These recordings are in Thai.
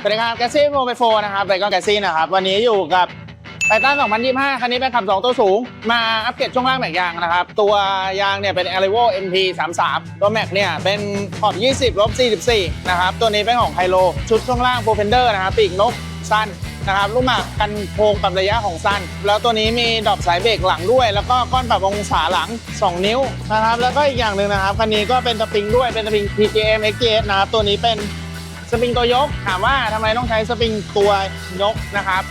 สวัสดีครับแกซี่โมไบโฟนะครับไรก็แกซี่นะครับ วันนี้อยู่กับไททัน2025 คันนี้เป็นขับ 2 ตัวสูง มาอัปเกรดช่วงล่างแม็กยางนะครับ ตัวยางเนี่ยเป็น a r i v o MP 33ตัวแม็กเนี่ยเป็นขอบ 20ลบ44 นะครับ ตัวนี้เป็นของไฮโล ชุดช่วงล่างโ r รเฟนเดอร์นะครับ ปีกนกสั้นนะครับลูกหมากกันโค้งปรับระยะของสั้น แล้วตัวนี้มีดอปสายเบรกหลังด้วย แล้วก็ก้อนปรับองศาหลัง 2 นิ้วนะครับแล้วก็อีกอย่างหนึ่งนะครับคันนี้ก็เป็นสปริงด้วยเป็นสปริง PGM XGS นะครับตัวนี้เป็น สปริงตัวยกถามว่าทำไมต้องใช้สปริงตัวยกนะครับ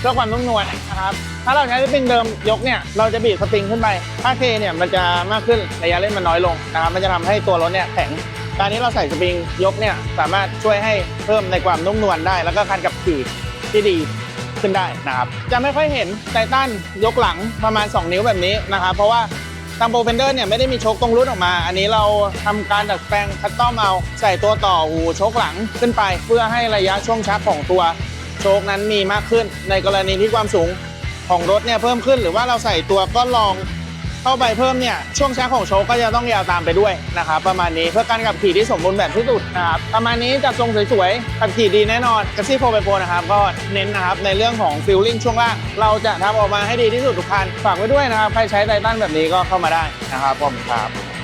เพื่อความนุ่มนวลนะครับ ถ้าเราใช้สปริงเดิมยกเนี่ยเราจะบีบสปริงขึ้นไปถ้าเคเนี่ยมันจะมากขึ้นระยะเล่นมันน้อยลงนะครับมันจะทำให้ตัวรถเนี่ยแข็งการนี้เราใส่สปริงยกเนี่ยสามารถช่วยให้เพิ่มในความนุ่มนวลได้ แล้วก็การขับขี่ที่ดีขึ้นได้นะครับจะไม่ค่อยเห็นไททันยกหลังประมาณ 2 นิ้วแบบนี้นะครับเพราะว่า ตังโปรเฟนเดอร์เนี่ยไม่ได้มีโชคตรงรุ่นออกมา อันนี้เราทำการดัดแปลงคัสตอมเอาใส่ตัวต่อหูโชคหลังขึ้นไป เพื่อให้ระยะช่วงชักของตัวโชคนั้นมีมากขึ้น ในกรณีที่ความสูงของรถเนี่ยเพิ่มขึ้น หรือว่าเราใส่ตัวก้อนรอง เข้าไปเพิ่มเนี่ยช่วงชักของโชคก็จะต้องยาวตามไปด้วยนะครับประมาณนี้เพื่อการขับขี่ที่สมบูรณ์แบบที่สุดนะครับประมาณนี้จัดทรงสวยๆขับขี่ดีแน่นอนกัซี่โฟไปโฟนะครับก็เน้นนะครับในเรื่องของฟิลลิ่งช่วงล่างเราจะทำออกมาให้ดีที่สุดทุกคันฝากไว้ด้วยนะครับใครใช้ไททันแบบนี้ก็เข้ามาได้นะครับผมครับ